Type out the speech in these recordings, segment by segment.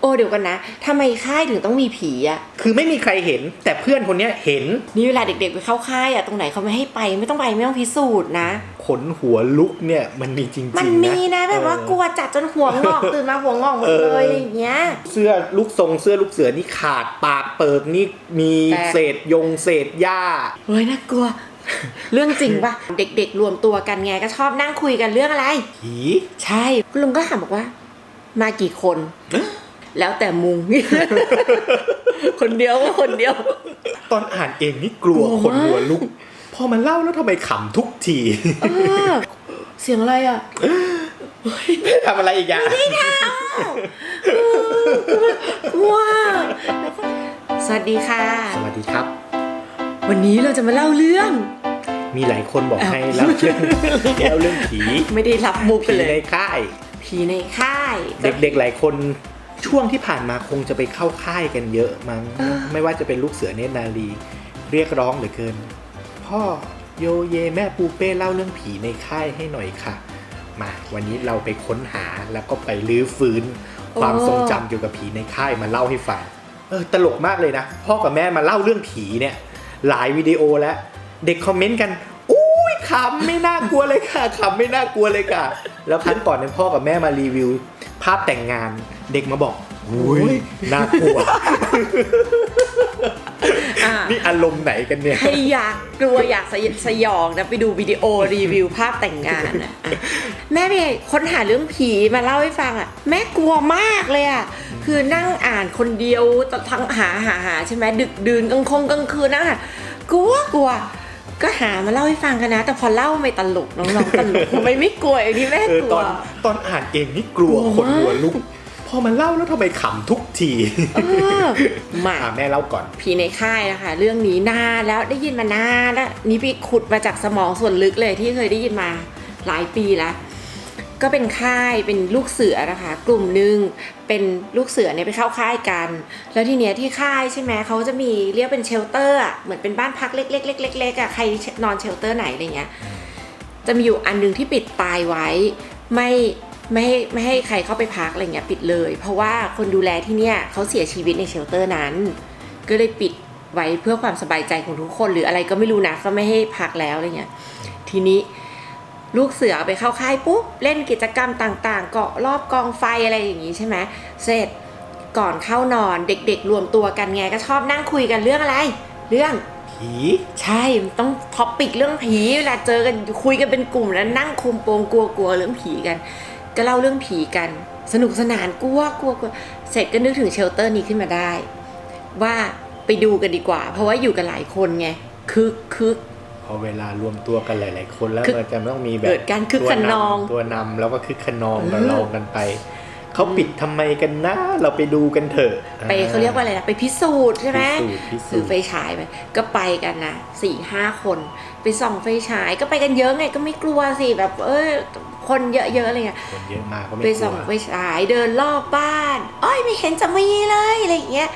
โอ้เดี๋ยวกันนะทำไมค่ายถึงต้องมีผีอะคือไม่มีใครเห็นแต่เพื่อนคนเนี้ยเห็นนี่เวลาเด็กๆไปเข้าค่ายอะตรงไหนเขาไม่ให้ไปไม่ต้องไปไม่ต้องพิสูจน์นะ ขนหัวลุกเนี่ยมันมีจริงๆนะมันมีนะแบบว่าเออกลัวจัดจนหัวงอกตื่นมาหัวงอกหมดเลยอย่างเงี้ย เสื้อลูกทรงเสื้อลูกเสือนี่ขาดปากเปิดนี่มีแต่เศษยงเศษหญ้าเฮ้ยน่ากลัวเรื่องจริงปะเด็กๆ รวมตัวกันไงก็ชอบนั่งคุยกันเรื่องอะไรผีใช่คุณลุงก็ถามบอกว่า มากี่คน แล้วแต่มุง คนเดียวก็คนเดียว ตอนอ่านเองนี่กลัวกลัวขนหัวมากลุก พอมันเล่าแล้วทำไมขำทุกทีเออเสียงอะไรอะทำอะไรอีกอย่างว้าวแล้วก็สวัสดีค่ะ สวัสดีครับ วันนี้เราจะมาเล่าเรื่อง มีหลายคนบอกให้เล่าเรื่องเล่าเรื่องผี ไม่ได้รับมุกไปผีเลในยค่าย ผีในค่าย เด็กๆหลายคน ช่วงที่ผ่านมาคงจะไปเข้าค่ายกันเยอะมั้งเออไม่ว่าจะเป็นลูกเสือเนตรนารีเรียกร้องเหลือเกิน พ่อโยเยแม่ปูเป้เล่าเรื่องผีในค่ายให้หน่อยค่ะ มาวันนี้เราไปค้นหาแล้วก็ไปลื้อฟื้น ความทรงจำเกี่ยวกับผีในค่ายมาเล่าให้ฟังเออตลกมากเลยนะ พ่อกับแม่มาเล่าเรื่องผีเนี่ย หลายวิดีโอแล้ว เด็กคอมเมนต์กันอุ้ยขำไม่น่ากลัวเลยค่ะขำไม่น่ากลัวเลยค่ะ แล้วครั้งก่อนเนี่ยพ่อกับแม่มารีวิว ภาพแต่งงานเด็กมาบอกอุ้ยน่ากลัวอะนี่อารมณ์ไหนกันเนี่ยให้อยากกลัวอยากสยสยองนะไปดูวิดีโอรีวิวภาพแต่งงานอะอะแม่ไปค้นหาเรื่องผีมาเล่าให้ฟังอะแม่กลัวมากเลยอะคือนั่งอ่านคนเดียวทั้งหาหาหาใช่ไหมดึกดื่นกลางคงกลางคืนนั่งอะกลัวกลัว ก็หามาเล่าให้ฟังกันนะ แต่พอเล่าไม่ตลกน้องๆตลกทำไมไม่กลัวอย่างที่แม่เออกลัตวอนตอนอ่านเองนี่กลัวกลัวคนหัวลุกพอมันเล่าแล้วทำไมขำทุกทีเออมาอ่าแม่เล่าก่อน ผีในค่ายนะคะ เรื่องนี้นานแล้วได้ยินมานานแล้วนี่พี่ขุดมาจากสมองส่วนลึกเลยที่เคยได้ยินมาหลายปีแล้ว ก็เป็นค่ายเป็นลูกเสือนะคะ กลุ่มหนึ่งเป็นลูกเสือเนี่ยไปเข้าค่ายกัน แล้วทีเนี้ยที่ค่ายใช่ไหมเขาจะมีเรียกเป็นเชลเตอร์เหมือนเป็นบ้านพักเล็กๆๆๆๆอะใครนอนเชลเตอร์ไหนอะไรเงี้ยจะมีอยู่อันหนึงที่ปิดตายไว้ไม่ไม่ให้ไม่ให้ใครเข้าไปพักอะไรเงี้ยปิดเลย เพราะว่าคนดูแลที่เนี่ยเขาเสียชีวิตในเชลเตอร์นั้น ก็เลยปิดไว้เพื่อความสบายใจของทุกคนหรืออะไรก็ไม่รู้นะก็ไม่ให้พักแล้วอะไรเงี้ยทีนี้ ลูกเสือไปเข้าค่ายปุ๊บเล่นกิจกรรมต่างๆ เกาะรอบกองไฟอะไรอย่างงี้ใช่ไหมเสร็จก่อนเข้านอนเด็กๆ รวมตัวกันไงก็ชอบนั่งคุยกันเรื่องอะไร เรื่องผีใช่มันต้องท็อปปิกเรื่องผีเวลาเจอกันคุยกันเป็นกลุ่มแล้วนั่งคุมโปงกลัวกลัวเรื่องผีกัน ก็เล่าเรื่องผีกัน สนุกสนานกลัวกลัวกลัวเสร็จก็นึกถึงเชลเตอร์นี้ขึ้นมาได้ ว่าไปดูกันดีกว่า เพราะว่าอยู่กันหลายคนไงคึกคึก พอเวลารวมตัวกันหลาย ๆ คนแล้วคึกมันจะต้องมีแบบเกิดการคึกขนองตัวนำแล้วก็คึกขนองเออกันเรากันไปเขาปิดทำไมกันนะ เราไปดูกันเถอะ ไปเขาเรียกว่าอะไรนะไปพิสูจน์ใช่ไหมพิสูจน์พิสูถือจน์ไฟฉายไปก็ไปกันนะสี่ห้าคน ไปส่องไฟฉายก็ไปกันเยอะไงก็ไม่กลัวสิแบบ เอยคนเยอะๆอะไรเงี้ยคนเยอะมากก็ไม่ไปกส่ลัองวไฟฉายเดินรอบบ้านอ้อยไม่เห็นจะมีเลยอะไรอย่างเงี้ย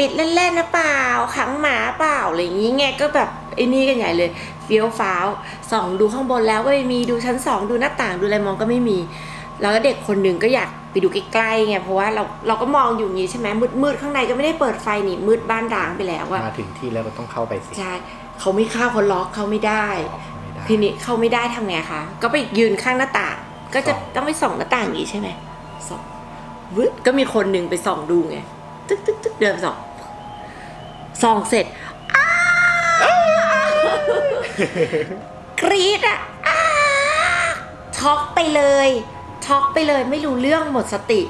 ปิดเล่นๆนะเปล่าขังหมาเปล่าอะไรอย่างงี้ไงก็แบบไอ้นี่กันใหญ่เลยเฟี้ยวฟ้าวส่องดูข้างบนแล้วก็ไม่มีดูชั้นสองดูหน้าต่างดูอะไรมองก็ไม่มี แล้วก็เด็กคนหนึ่งก็อยากไปดูใกล้ๆไงเพราะว่าเราเราก็มองอยู่อย่างงี้ใช่ไหมมืดๆข้างในก็ไม่ได้เปิดไฟนี่มืดบ้านร้างไปแล้วอะมาถึงที่แล้วก็ต้องเข้าไปสิใช่เขาไม่เข้าเขาล็อกเขาไม่ได้ออกไม่ได้ทีนี้เข้าไม่ได้ทำไงคะก็ไปยืนข้างหน้าต่าง ก็จะส่องต้องไปส่องหน้าต่างอย่างนี้ใช่ไหมส่องวึดก็มีคนหนึ่งไปส่องดูไงตึ๊กตึ๊กตึ๊กเดินไปส่อง ส่องเสร็จอ้ากรี๊ดอะอ้าช็อกไปเลย ช็อกไปเลยไม่รู้เรื่องหมดสติ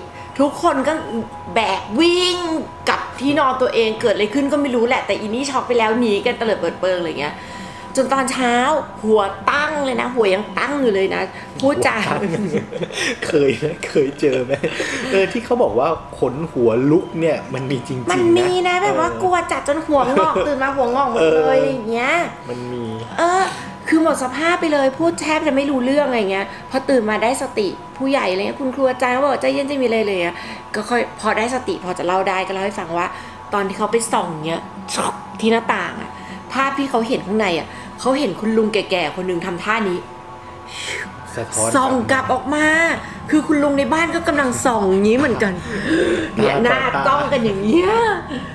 ทุกคนก็แบกวิ่งกลับที่นอนตัวเองเกิดอะไรขึ้นก็ไม่รู้แหละ แต่อีนี่ช็อกไปแล้วหนีกันเตลิดเปิดเปิงอะไรเงี้ย จนตอนเช้าหัวตั้ง เลยนะหัวยังตั้งอยู่เลยนะพูดจาเคยไหมเคยเจอไหมเออที่เขาบอกว่าขนหัวลุกเนี่ยมันมีจริงๆนะมันมีนะแบบว่ากลัวจัดจนหัวงอกตื่นมาหัวงอกหมดเลยอย่างเงี้ย มันมี เออ คือหมดสภาพไปเลยพูดแทบจะไม่รู้เรื่องอะไรเงี้ยพอตื่นมาได้สติผู้ใหญ่อะไรเงี้ยคุณครูอาจารย์ก็บอกใจเย็นใจมีอะไรเลยอะก็ค่อยพอได้สติพอจะเล่าได้ก็เล่าให้ฟังว่า ตอนที่เขาไปส่องเนี้ยช็อกที่หน้าต่างอะภาพที่เขาเห็นข้างในอะ เขาเห็นคุณลุงแก่ๆคนหนึ่งทำท่านี้ สะท้อนส่องกลับออกมา คือคุณลุงในบ้านก็กำลังส่องอย่างนี้เหมือนกันเนี่ยหน้าจ้องกันอย่างเงี้ย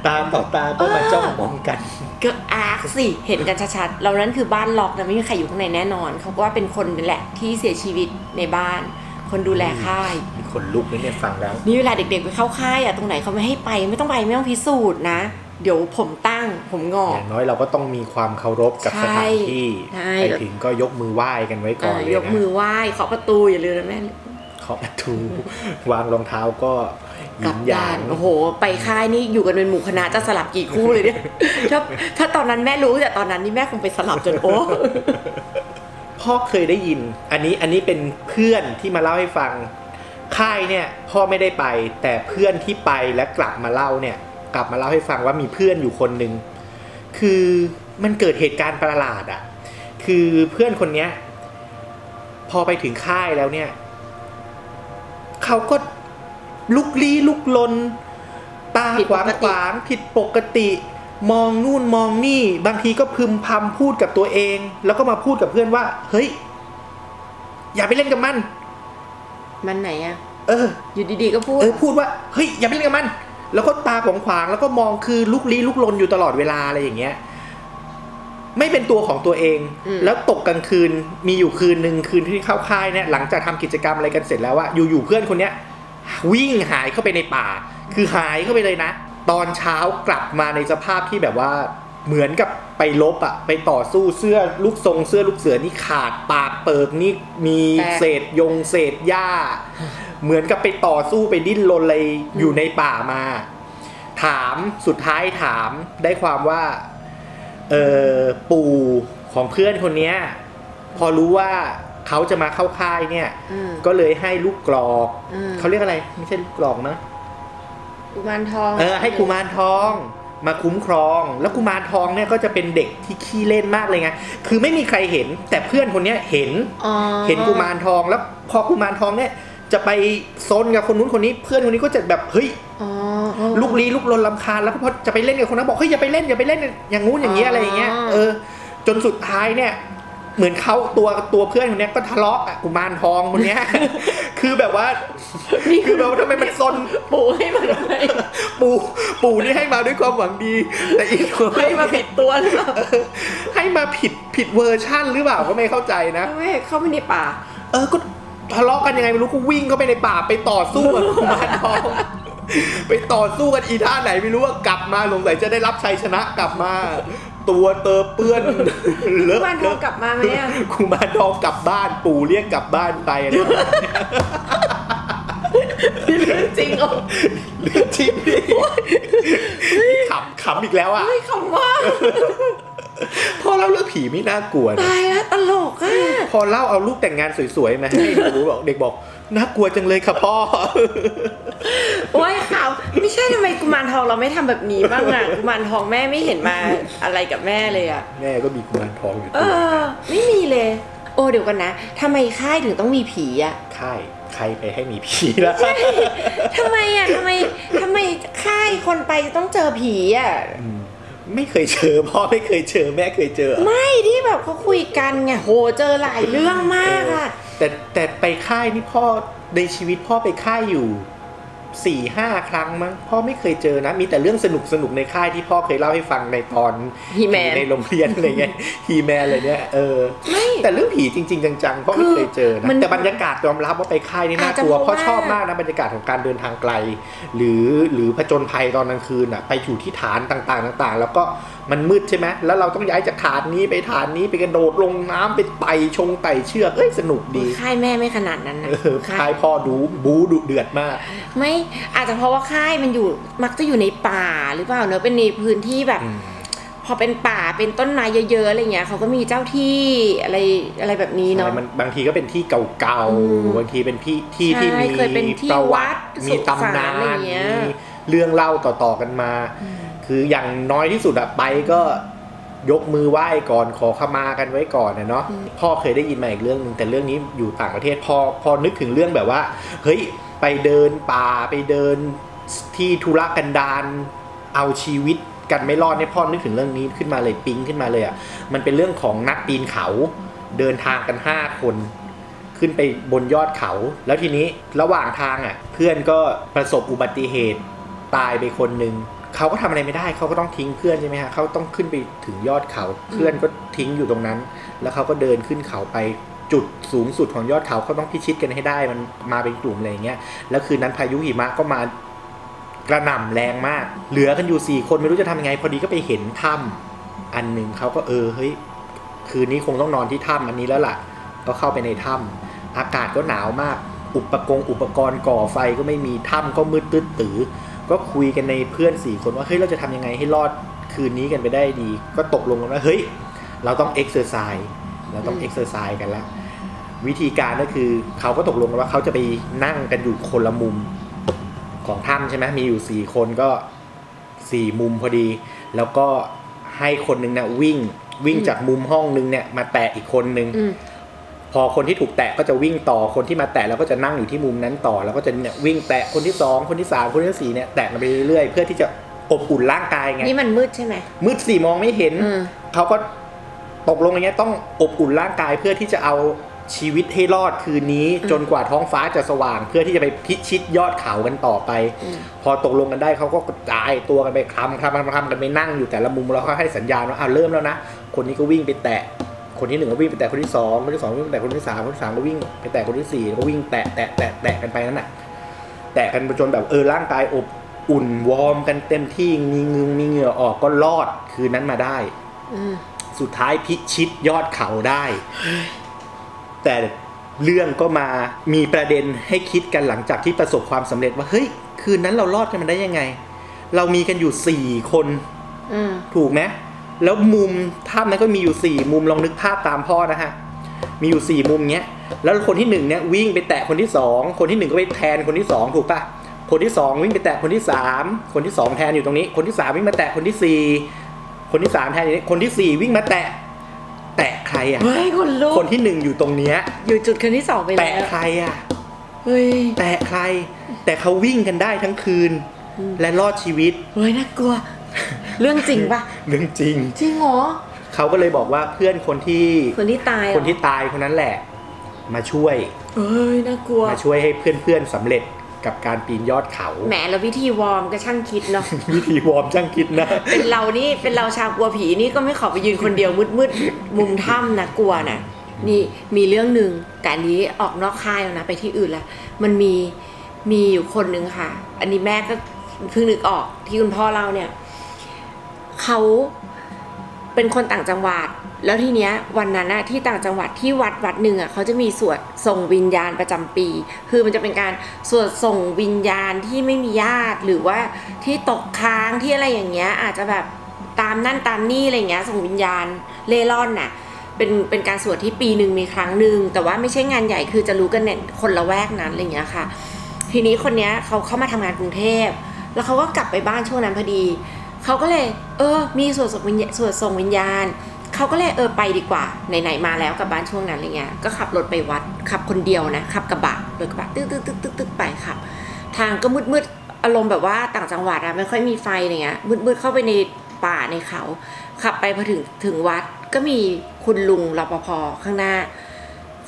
ตาต่อตาต้องมาจ้องมองกันก็อาร์คสิ เห็นกันชัดๆ เรานั้นคือบ้านล็อกนะไม่มีใครอยู่ข้างในแน่นอน เขาก็ว่าเป็นคนนั่นแหละที่เสียชีวิตในบ้าน คนดูแลค่ายมีคนลุกเลยเนี่ยฟังแล้ว นี่เวลาเด็กๆไปเข้าค่ายอะตรงไหนเขาไม่ให้ไปไม่ต้องไปไม่ต้องพิสูจน์นะ เดี๋ยวผมตั้งผมงออกย่างน้อยเราก็ต้องมีความเคารพกับสถานที่ใช่ไปถึงก็ยกมือไหว้กันไว้ก่อนอ่าเลยยกมืนะอไหว้เคาะประตูอย่าลืมนะแม่เคาะประตู วางรองเท้าก็กลัยิ้บมหยาด้างนโอ้โห ไปค่ายนี่อยู่กันเป็นหมู่คณะจะสลับกี่คู่เลยเนี่ยถ้าถ้าตอนนั้นแม่รู้แต่ตอนนั้นนี่แม่คงไปสลับจนโอ้พ่อเคยได้ยิน อันนี้อันนี้เป็นเพื่อนที่มาเล่าให้ฟังค่ายเนี่ย พ่อไม่ได้ไป แต่เพื่อนที่ไปและกลับมาเล่าเนี่ย กลับมาเล่าให้ฟังว่ามีเพื่อนอยู่คนหนึ่งคือมันเกิดเหตุการณ์ประหลาดอะ่ะ คือเพื่อนคนเนี้ย พอไปถึงค่ายแล้วเนี่ยเขาก็ลุกลี้ลุกลน ตาผิดขปวางกติขวางผิดปกติ มองนู่นมองนี่ บางทีก็พึมพำพูดกับตัวเอง แล้วก็มาพูดกับเพื่อนว่า เฮ้ย อย่าไปเล่นกับมัน มันไหนอะเออ อยู่ดีๆก็พูด เออพูดว่า เฮ้ย อย่าไปเล่นกับมัน แล้วก็ตาขวางขวางๆแล้วก็มองคือลุกลี้ลุกลนอยู่ตลอดเวลาอะไรอย่างเงี้ย ไม่เป็นตัวของตัวเองอืมแล้วตกกลางคืนมีอยู่คืนหนึ่งคืนที่เข้าค่ายเนี่ยหลังจากทำกิจกรรมอะไรกันเสร็จแล้วว่าอยู่ๆเพื่อนคนเนี้ย วิ่งหายเข้าไปในป่า คือหายเข้าไปเลยนะ ตอนเช้ากลับมาในสภาพที่แบบว่า เหมือนกับไปลบอะไปต่อสู้เสื้อลูกทรงเสื้อลูกเสือนี่ขาดปากเปิกนี่มีแตกเศษยงเศษหญ้า เหมือนกับไปต่อสู้ไปดิ้นรนอะไรอยู่ในป่ามา ถามสุดท้ายถามได้ความว่าเออปู่ของเพื่อนคนเนี้ย พอรู้ว่าเขาจะมาเข้าค่ายเนี่ยอืมก็เลยให้ลูกกรอกอืมเขาเรียกอะไร ไม่ใช่ลูกกรอกนะกุมารทอง เออให้กุมารทอง มาคุ้มครอง แล้วกุมารทองเนี่ยก็จะเป็นเด็กที่ขี้เล่นมากเลยไง คือไม่มีใครเห็น แต่เพื่อนคนเนี้ยเห็นอ๋อเห็นกุมารทอง แล้วพอกุมารทองเนี่ยจะไปซนกับคนนู้นคนนี้ เพื่อนคนนี้ก็จะแบบเฮ้ยอ๋อลุกลี้ลุกลนลำคาญ แล้วก็พอจะไปเล่นกับคนนั้นบอกเฮ้ยอย่าไปเล่นอย่าไปเล่นอย่างงู้นอย่างเงี้ยอะไรอย่างเงี้ย เออ จนสุดท้ายเนี่ย เหมือนเขาตัวตัวเพื่อนคนเนี้ยก็ทะเลาะกับกุมารทองคนเนี้ย คือแบบว่านี่คือแบบว่าทำไมมันซนปูให้มาทำไมปู่ปู่นี่ให้มาด้วยความหวังดี แต่อีกตัวให้มาผิดตัวหรือเปล่าให้มาผิดผิดเวอร์ชั่นหรือเปล่าก็ไม่เข้าใจนะ ไม่เข้าไปในป่า เออก็ทะเลาะกันยังไงไม่รู้ก็วิ่งเข้าไปในป่าไปต่อสู้กับกุมารทองไปต่อสู้กันอีท่าไหนไม่รู้ว่ากลับมาสงสัยจะได้รับชัยชนะกลับมา ตัวเตอเปื้อนเลกุอะมารทองกลับมาไหมอะกุมารทองกลับบ้านปู่เรียกกลับบ้านไปอะไรแบบนี้จริงเหรอเรื่องจริงดิขำขำอีกแล้วอะเฮ้ยคำว่าพอเล่าเรื่องผีไม่น่ากลัวนะตายแล้วตลกอะพอเล่าเอารูปแต่งงานสวยๆมาให้ดูบอกเด็กบอก น่ากลัวจังเลยค่ะพ่อ โอ้ยข่าวไม่ใช่ทำไมกุมารทองเราไม่ทำแบบนี้บ้างอะกุมารทองแม่ไม่เห็นมาอะไรกับแม่เลยอะแม่ก็มีกุมารทองอยู่เอตัวอ ไม่มีเลย โอ้เดี๋ยวกันนะทำไมค่ายถึงต้องมีผีอะค่ายใครไปให้มีผีละทำไมอะทำไมทำไมค่ายคนไปจะต้องเจอผีอะ อืมไม่เคยเจอพ่อไม่เคยเจอแม่เคยเจอเหรอ ไม่ที่แบบเขาคุยกันไงโหเจอหลายเรื่องมากอะ แต่แต่ไปค่ายนี่พ่อในชีวิตพ่อไปค่ายอยู่สี่ห้าครั้งมั้งพ่อไม่เคยเจอนะ มีแต่เรื่องสนุกสนุกในค่ายที่พ่อเคยเล่าให้ฟังในตอน He-Man ในโรงเรียนอะไรเงี้ยฮีแมนอะไรเนี้ยเออไม่แต่เรื่องผีจริง ๆ จังๆพ่อไม่เคยเจอมันะนแต่บรรยากาศยอมรับว่าไปค่ายนี่น่ากลัวอาจจะเพเพราะราะว่าชอบมากนะบรรยากาศของการเดินทางไกล หรือหรือผจญภัยตอนกลางคืนอะไปอยู่ที่ฐานต่างๆ ต่าง ๆ แล้วก็ มันมืดใช่ไหมแล้วเราต้องย้ายจากฐานนี้ไปฐานนี้ไปกระโดดลงน้ำไปไต่ชงไต่เชือก เอ้ยสนุกดีค่ายแม่ไม่ขนาดนั้นนะเออค่ายพ่อดูบูดุเดือดมาก ไม่อาจจะเพราะว่าค่ายมันอยู่มักจะอยู่ในป่าหรือเปล่าเนอะเป็นในพื้นที่แบบอืมพอเป็นป่าเป็นต้นไม้เยอะๆอะไรเงี้ยเขาก็มีเจ้าที่อะไรอะไรแบบนี้เนาะใช่มันบางทีก็เป็นที่เก่าอืมๆบางทีเป็นที่ที่ใช่ที่มีเคยเป็นที่ประวัวัดติสุมีสานตำนาอะไรนเงี้ยมีเรื่องเล่าต่อๆกันมา คืออย่างน้อยที่สุดอะไปก็ยกมือไหว้ก่อนขอขมากันไว้ก่อนนะเนาะพ่อเคยได้ยินมาอีกเรื่องหนึงแต่เรื่องนี้อยู่ต่างประเทศพอพอนึกถึงเรื่องแบบว่า เฮ้ยไปเดินป่าไปเดินที่ธุรกันดารเอาชีวิตกันไม่รอดเนี่ยพ่อนึกถึงเรื่องนี้ขึ้นมาเลยปิ๊งขึ้นมาเลยอะมันเป็นเรื่องของนักปีนเขาเดินทางกันห้าคนขึ้นไปบนยอดเขา แล้วทีนี้ระหว่างทางอะเพื่อนก็ประสบอุบัติเหตุตายไปคนหนึ่ง เขาก็ทำอะไรไม่ได้เขาก็ต้องทิ้งเพื่อนใช่ไหมฮะเขาต้องขึ้นไปถึงยอดเขาเพื่อนก็ทิ้งอยู่ตรงนั้น แล้วเขาก็เดินขึ้นเขาไปจุดสูงสุดของยอดเขาเขาต้องพิชิตกันให้ได้มันมาเป็นกลุ่มอะไรอย่างเงี้ยแล้วคืนนั้นพายุหิมะก็มากระหน่ำแรงมาก เหลือกันอยู่สี่คนไม่รู้จะทำยังไง พอดีก็ไปเห็นถ้ำอันหนึ่งเขาก็เออเฮ้ยคืนนี้คงต้องนอนที่ถ้ำอันนี้แล้วล่ะ ก็เข้าไปในถ้ำอากาศก็หนาวมาก อุปกรณ์อุปกรณ์ก่อไฟก็ไม่มีถ้ำก็มืดตื้อตือก็คุยกันในเพื่อนสี่คนว่าเฮ้ยเราจะทำยังไงให้รอดคืนนี้กันไปได้ดี ก็ตกลงกันว่าเฮ้ยเราต้องเอ็กซ์เซอร์ไซส์เราต้องเอ็กซ์เซอร์ไซส์กันละวิธีการก็คือเขาก็ตกลงกันว่าเขาจะไปนั่งกันอยู่คนละมุมของถ้ำใช่ไหมมีอยู่สี่คนก็สี่มุมพอดี แล้วก็ให้คนหนึ่งเนี่ยวิ่งวิ่งจากมุมห้องนึงเนี่ยมาแตะอีกคนนึง พอคนที่ถูกแตะก็จะวิ่งต่อคนที่มาแตะแล้วก็จะนั่งอยู่ที่มุมนั้นต่อ แล้วก็จะเนี่ยวิ่งแตะคนที่สองคนที่สามคนที่สี่เนี่ยแตะกันไปเรื่อยๆ เพื่อที่จะอบอุ่นร่างกายไงนี่มันมืดใช่ไหมมืดสี่มองไม่เห็นอืมเขาก็ตกลงอย่างเงี้ยต้องอบอุ่นร่างกายเพื่อที่จะเอาชีวิตให้รอดคืนนี้จนกว่าท้องฟ้าจะสว่างเพื่อที่จะไปพิชิตยอดเขากันต่อไปอืมพอตกลงกันได้เขาก็กระจายตัวกันไปคลำคลำคลำคลำกันไปนั่งอยู่แต่ละมุมแล้วเขาให้สัญญาณว่าอ่าเริ่มแล้วนะ คนนี้ก็วิ่งไปแตะ คนที่หนึ่งก็วิ่งไปแตะคนที่สองคนที่สองวิ่งไปแตะคนที่สามคนที่สามก็วิ่งไปแตะคนที่สี่แล้วก็วิ่งแตะแตะแตะแตะกันไปนั่นแหละแตะกันไปจนแบบเออร่างกายอบอุ่นวอร์มกันเต็มที่มีเหงือมีเหงื่อออกก็รอดคืนนั้นมาได้อืมสุดท้ายพิชิตยอดเขาได้ แต่เรื่องก็มามีประเด็นให้คิดกันหลังจากที่ประสบความสำเร็จว่าเฮ้ยคืนนั้นเรารอดกันมาได้ยังไง เรามีกันอยู่สี่คนอืมถูกไหม แล้วมุมถ้ำนั้นก็มีอยู่สี่มุมลองนึกภาพตามพ่อนะฮะ มีอยู่สี่มุมเนี้ย แล้วคนที่หนึ่งเนี่ยวิ่งไปแตะคนที่สองคนที่หนึ่งก็ไปแทนคนที่สองถูกปะคนที่สองวิ่งไปแตะคนที่สามคนที่สองแทนอยู่ตรงนี้ คนที่สามวิ่งมาแตะคนที่สี่คนที่สามแทนอยู่นี้คนที่สี่วิ่งมาแตะ แตะใครอะ เฮ้ยคนลุกคนที่หนึ่งอยู่ตรงเนี้ย อยู่จุดคืนที่สองไปแล้แตะวใครอะ เฮ้ยแตะใคร แต่เขาวิ่งกันได้ทั้งคืนอืมและรอดชีวิต เฮ้ยน่ากลัว เรื่องจริงปะเรื่องจริง จริงเหรอเขาก็เลยบอกว่าเพื่อนคนที่คนที่ตายเหรอคนที่ตายคนนั้นแหละ มาช่วยเฮ้ยน่ากลัว มาช่วยให้เพื่อนๆสำเร็จกับการปีนยอดเขาแหมแล้ววิธีวอร์มก็ช่างคิดเนาะวิธีวอร์มช่างคิดนะเป็นเรานี่เป็นเราชาวกลัวผีนี่ก็ไม่ขอไปยืนคนเดียวมืดๆมุมถ้ำนะกลัวนะนี่มีเรื่องหนึ่งแต่อันนี้ออกนอกค่ายแล้วนะไปที่อื่นละมันมีมีอยู่คนหนึ่งค่ะ อันนี้แม่ก็เพิ่งนึกออกที่คุณพ่อเล่าเนี่ย เขาเป็นคนต่างจังหวัด แล้วทีเนี้ยวันนั้นนะที่ต่างจังหวัดที่วัดวัดหนึ่งอะเขาจะมีสวดส่งวิญญาณประจำปี คือมันจะเป็นการสวดส่งวิญญาณที่ไม่มีญาติหรือว่าที่ตกค้างที่อะไรอย่างเงี้ย อาจจะแบบตามนั่นตามนี่อะไรเงี้ยส่งวิญญาณเล่ร่อนน่ะเป็นเป็นการสวดที่ปีหนึ่งมีครั้งหนึ่งแต่ว่าไม่ใช่งานใหญ่คือจะรู้กันเนี่ยคนละแวกนั้นอะไรเงี้ยค่ะ ทีนี้คนเนี้ยเขาเข้ามาทำงานกรุงเทพ แล้วเขาก็กลับไปบ้านช่วงนั้นพอดี เขาก็เลย เออ มีสวดส่งวิญญาณสวดส่งวิญญาณเขาก็เลยเออไปดีกว่าไหนๆมาแล้วกับบ้านช่วงนั้นอะไรเงี้ยก็ขับรถไปวัดขับคนเดียวนะขับกระบะรถกระบะตึ๊กตึ๊กตึ๊กตึ๊กตึ๊กไปขับ ทางก็มืดๆอารมณ์แบบว่าต่างจังหวัดอะไม่ค่อยมีไฟอะไรเงี้ยมืดๆเข้าไปในป่าในเขา ขับไปพอถึงถึงวัดก็มีคุณลุงรปภข้างหน้า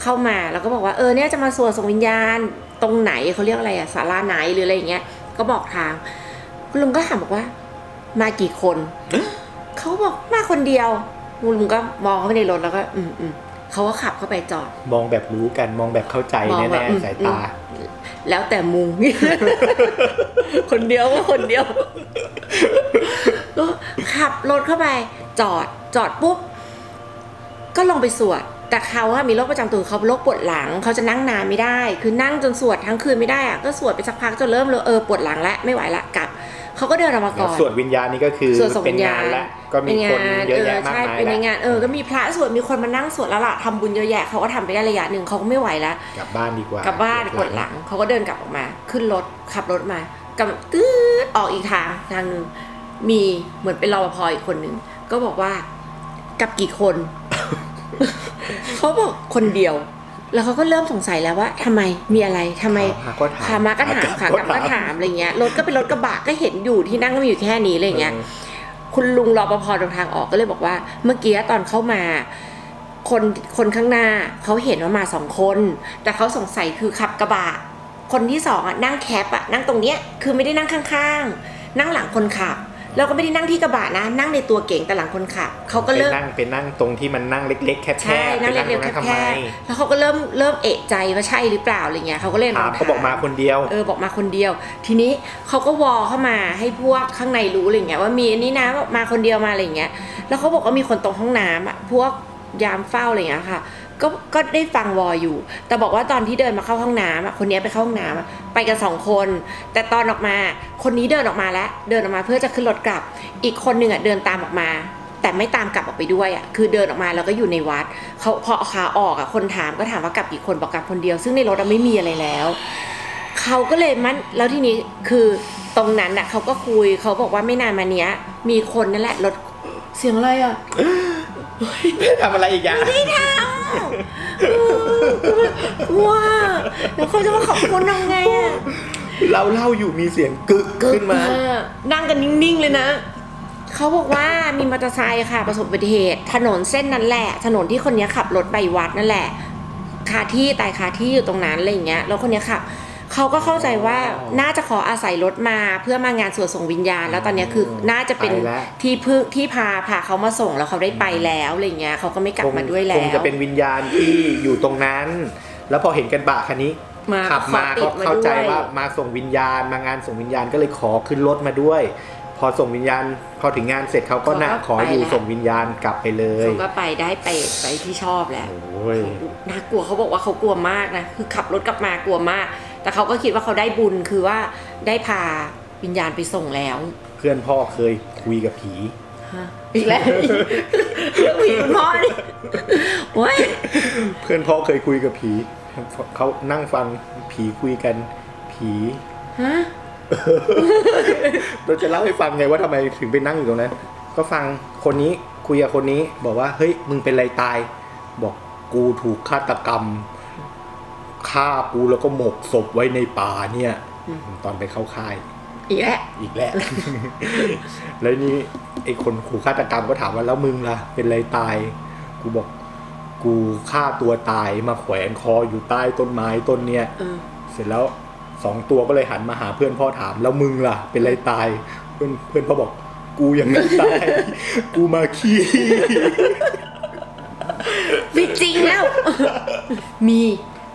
เข้ามาแล้วก็บอกว่าเออเนี่ยจะมาสวดส่งวิญญาณตรงไหนเขาเรียกอะไรอะศาลาไหนหรืออะไรอย่างเงี้ยก็บอกทาง คุณลุงก็ถามบอกว่า มากี่คน เขาบอกมาคนเดียวคุณลุงก็มองเข้าไปในรถแล้วก็ อืมอืมเขาก็ขับเข้าไปจอด มองแบบรู้กันมองแบบเข้าใจมองแน่แบบอืมๆสายตา แล้วแต่มุงคนเดียวก็คนเดียวก็ขับรถเข้าไป จอดจอดปุ๊บ ก็ลงไปสวด แต่เขาอะมีโรคประจำตัวเขาเป็นโรคปวดหลังเขาจะนั่งนานไม่ได้ คือนั่งจนสวดทั้งคืนไม่ได้อะก็สวดไปสักพักจนเริ่มเลยเออปวดหลังแล้วไม่ไหวละกลับ เขาก็เดินออกมาแล้ก่วอนสวดวิญญาณนี่ก็คือสวดส่งเป็นวิญญาณงานละก็มีคนเยอะแยะมากใช่มายเป็นในละงานเออก็มีพระสวดมีคนมานั่งสวดแล้วล่ะทำบุญเยอะแยะเขาก็ทำไปได้ระยะหนึ่งเขาก็ไม่ไหวแล้วกลับบ้านดีกว่ากลับบ้านปวดหลังเขาก็เดินกลับออกมา ขึ้นรถขับรถมากำตืดออกอีกทางทางหนึ่งมีเหมือนเป็นรปภอีกคนหนึ่งก็บอกว่ากลับกี่คนเขาบอกคนเดียว แล้วเขาก็เริ่มสงสัยแล้วว่าทำไมมีอะไรทำไมขาก็ถามขามาก็ถามขากลับก็ถามอะไรเงี้ยรถก็เป็นรถกระบะก็เห็นอยู่ที่นั่งก็มีอยู่แค่นี้อะไรเงี้ยคุณลุงรอปภตรงทางออกก็เลยบอกว่า เมื่อกี้ตอนเข้ามาคนคนข้างหน้าเขาเห็นว่ามาสองคน แต่เขาสงสัยคือขับกระบะ คนที่สองอะนั่งแคปอะนั่งตรงเนี้ยคือไม่ได้นั่งข้างๆ นั่งหลังคนขับ แล้วก็ไม่ได้นั่งที่กระบะนะ นั่งในตัวเก่งแต่หลังคนขับเขาก็ไปเริ่มนั่งไปนั่งตรงที่มันนั่งเล็กๆแคบๆใช่นั่งไปเล็กตรงๆทำแคไมบๆแล้วเขาก็เริ่มเริ่มเอะใจว่าใช่หรือเปล่าอะไรเงี้ยเขาก็เลยถามลงเขาบอกมาคนเดียวเออบอกมาคนเดียว ทีนี้เขาก็วอลเข้ามาให้พวกข้างในรู้อะไรเงี้ยว่ามีอันนี้นะมาคนเดียวมาอะไรเงี้ยแล้วเขาบอกว่ามีคนตรงห้องน้ำอะพวกยามเฝ้าอะไรเงี้ยค่ะ ก็ก็ได้ฟังวออยู่ แต่บอกว่าตอนที่เดินมาเข้าห้องน้ำอะคนนี้ไปเข้าห้องน้ำอะไปกันสองคน แต่ตอนออกมา คนนี้เดินออกมาแล้ว เดินออกมาเพื่อจะขึ้นรถกลับ อีกคนหนึ่งอะเดินตามออกมา แต่ไม่ตามกลับออกไปด้วยอะคือเดินออกมาแล้วก็อยู่ในวัดเขาพอขาออกอะคนถามก็ถามว่ากลับกี่คนบอกกลับคนเดียว ซึ่งในรถอะไม่มีอะไรแล้วเขาก็เลยมันแล้วทีนี้คือตรงนั้นน่ะเขาก็คุยเขาบอกว่าไม่นานมาเนี้ย มีคนนั่นแหละรถเสียงอะไรอะทำอะไรอีกอย่าง ว้าแล้วเขาจะมาขอบคุณยังไงอะเราเล่าอยู่มีเสียงกึกขึ้นมา นั่งกันนิ่งๆเลยนะ เขาบอกว่ามีมอเตอร์ไซค์ค่ะ ประสบอุบัติเหตุ ถนนเส้นนั้นแหละ ถนนที่คนนี้ขับรถไปวัดนั่นแหละ คาที่ตายคาที่อยู่ตรงนั้นอะไรอย่างเงี้ย แล้วคนนี้ขับ เขาก็เข้าใจว่าอ๋อน่าจะขออาศัยรถมาเพื่อมางานสวดส่งวิญญาณ แล้วตอนเนี้ยคือน่าจะเป็นไปแล้ว ที่พึ่งที่พาพาเขามาส่งแล้วเขาได้ไปแล้วอะไรอย่างเงี้ยเขาก็ไม่กลับมาด้วยแล้ควงจะเป็นวิญญาณที่อยู่ตรงนั้น แล้วพอเห็นกันบะคันนี้มาขับมาขอติก็ดมาเข้าใจด้วยว่ามาส่งวิญญาณ มางานส่งวิญญาณก็เลยขอขึ้นรถมาด้วย พอส่งวิญญาณ พอถึงงานเสร็จเขาก็น่ะขออยู่ส่งวิญญาณกลับไปเลยเขาก็ไปได้ไปไปที่ชอบแล้ว โอ้ย น่ากลัวเขาบอกว่าเขากลัวมากนะ คือขับรถกลับมากลัวมาก แต่เขาก็คิดว่าเขาได้บุญคือว่าได้พาวิญญาณไปส่งแล้วเพื่อนพ่อเคยคุยกับผีฮะอีกแล้วเรื่องผีคุณพ่อนี่โอ้ยเพื่อนพ่อเคยคุยกับผีเขานั่งฟังผีคุยกันผีฮะเราจะเล่าให้ฟังไงว่าทำไมถึงไปนั่งอยู่ตรงนั้น ก็ฟังคนนี้คุยกับคนนี้ บอกว่าเฮ้ยมึงเป็นไรตาย บอกกูถูกฆาตกรรม ฆ่ากูแล้วก็หมกศพไว้ในป่าเนี่ย ตอนไปเข้าค่าย อีกแล้วอีกแล้ว แล้วนี่ไอ้คนขู่ฆาตกรรมก็ถามว่าแล้วมึงล่ะ เป็นไรตาย กูบอก กูฆ่าตัวตายมาแขวนคออยู่ใต้ต้นไม้ต้นเนี้ยเออเสร็จแล้วสองตัวก็เลยหันมาหาเพื่อนพ่อถาม แล้วมึงล่ะ เป็นไรตาย เพื่อนเพื่อนพ่อบอก กูยังไม่ตาย กูมาขี้ ไม่จริงแล้ว มี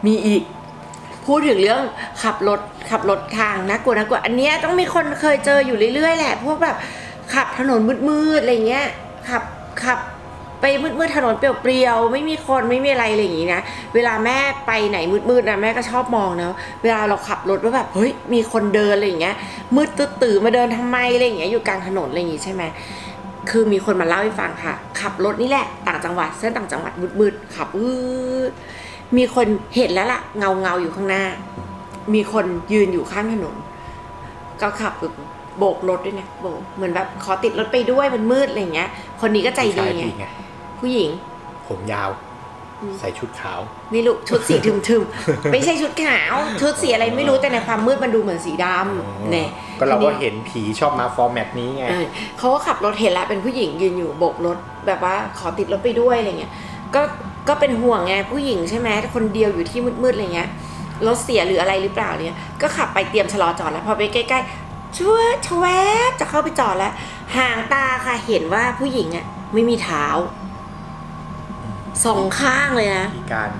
มีอีก พูดถึงเรื่องขับรถขับรถทางนะกลัวนะกลัวอันเนี้ยต้องมีคนเคยเจออยู่เรื่อยๆแหละพวกแบบขับถนนมืดๆอะไรเงี้ยขับขับไปมืดๆถนนเปลี่ยวๆไม่มีคนไม่มีอะไรอะไรอย่างงี้นะเวลาแม่ไปไหนมืดๆนะแม่ก็ชอบมองนะเวลาเราขับรถว่าแบบเฮ้ยมีคนเดินอะไรอย่างเงี้ยมืดตื่นมาเดินทำไมอะไรอย่างเงี้ยอยู่กลางถนนอะไรอย่างงี้ใช่ไหมคือมีคนมาเล่าให้ฟังค่ะ ขับรถนี่แหละ ต่างจังหวัดเส้นต่างจังหวัดมืดๆขับวืด มีคนเห็นแล้วล่ะ เงาเงาๆอยู่ข้างหน้า มีคนยืนอยู่ข้างถนน ก็ขับแบบโบกรถด้วยนะโบกเหมือนแบบขอติดรถไปด้วยมันมืดอะไรอย่างเงี้ย คนนี้ก็ใจดีผู้ชายไงผู้หญิงไงผู้หญิง ผมยาว ใส่ชุดขาว ไม่รู้ชุดสีทึมๆ ไม่ใช่ชุดขาว ชุดสีอะไรไม่รู้แต่ในความมืดมันดูเหมือนสีดำเนี่ยก็เราก็ทีนี้เห็นผีชอบมาฟอร์แมตนี้ไงเออเขาก็ขับรถเห็นแล้วเป็นผู้หญิงยืนอยู่โบกรถแบบว่าขอติดรถไปด้วยอะไรเงี้ยก็ ก็เป็นห่วงไงผู้หญิงใช่ไหมคนเดียวอยู่ที่มืดๆอะไรเงี้ยรถเสียหรืออะไรหรือเปล่าเนี่ยก็ขับไปเตรียมชะลอจอดแล้วพอไปใกล้ๆช่วยชแวบจะเข้าไปจอดแล้วห่างตาค่ะเห็นว่าผู้หญิงอะไม่มีเท้าสองข้างเลยนะผีการ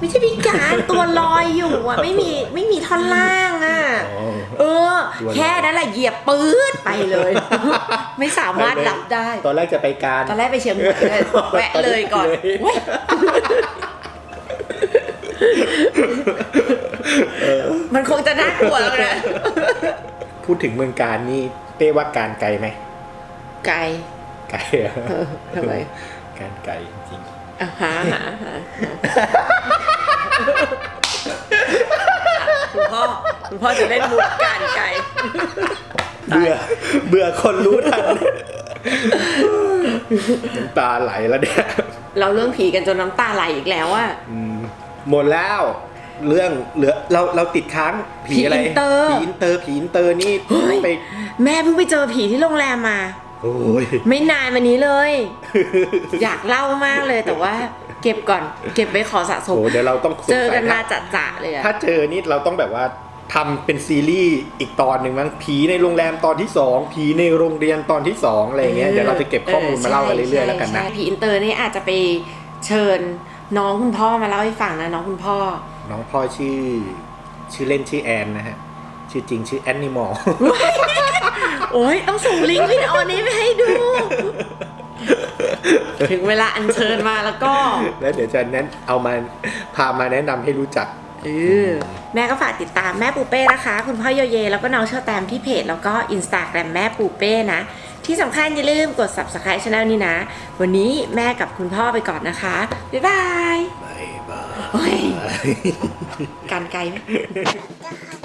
ไม่ใช่พิการตัวลอยอยู่อะไม่มีไม่มีท่อนล่างอะ อ๋อ เออตัวลอยแค่นั้นแหละเหยียบปื๊ดไปเลย ไม่สามารถรับได้ ตอนแรกจะไปการ ตอนแรกไปเชียงใหม่เลยแวะเลยก่อนเลย เว้ยมันคงจะน่ากลัวแล้วนะพูดถึงเมืองการนี่เป้ว่าการไกลไหมไกลไกลอะเออทำไม การไกลจริง อะหาหาหาคุณพ่อคุณพ่อจะเล่นมุกการไกลเบื่อเบื่อคนรู้ทันน้ำตาไหลแล้วเนี่ยเราเรื่องผีกันจนน้ำตาไหลอีกแล้วอะอืมหมดแล้ว เรื่องเหลือเราเราติดค้างผีอะไรผีอินเตอร์ผีอินเตอร์ผีอินเตอร์นี่เฮ้ยไป แม่เพิ่งไปเจอผีที่โรงแรมมา โอ้ยไม่นานมานี้เลย อยากเล่ามากเลยแต่ว่า เก็บก่อน เก็บไว้ขอสะสโอ้มเดี๋ยวเราต้องสงเจอสักัยนมาถ้าจะๆเลยอะถ้าเจอนี่เราต้องแบบว่าทำเป็นซีรีส์อีกตอนหนึ่งมั้งผีในโรงแรมตอนที่สองผีในโรงเรียนตอนที่สองอะไรอย่างเงี้ยเดี๋ยวเราจะเก็บข้อมูลมาเล่ากันเรื่อยๆแล้วกันนะ ใช่ใช่ผีอินเตอร์นี่อาจจะไปเชิญน้องคุณพ่อมาเล่าให้ฟังนะน้องคุณพ่อ น้องพ่อชื่อชื่อเล่นชื่อแอนนะฮะ ชื่อจริงชื่อแอนนิมอลโอ้ยต้องส่งลิงก์วิดีโอนี้ไปให้ดู ถึงเวลาอัญเชิญมาแล้วก็ แล้วเดี๋ยวจะแนั้นเอามาพามาแนะนำให้รู้จักเออแม่ก็ฝากติดตามแม่ปูเป้นะคะ คุณพ่อโยเย แล้วก็น้องเชอแตมที่เพจ แล้วก็อินสตาแกรมแม่ปูเป้นะ ที่สำคัญอย่าลืมกด subscribe channel นี้นะ วันนี้แม่กับคุณพ่อไปก่อนนะคะ บ๊ายบายบายบายโอ้ยการไกลไหมจะหัน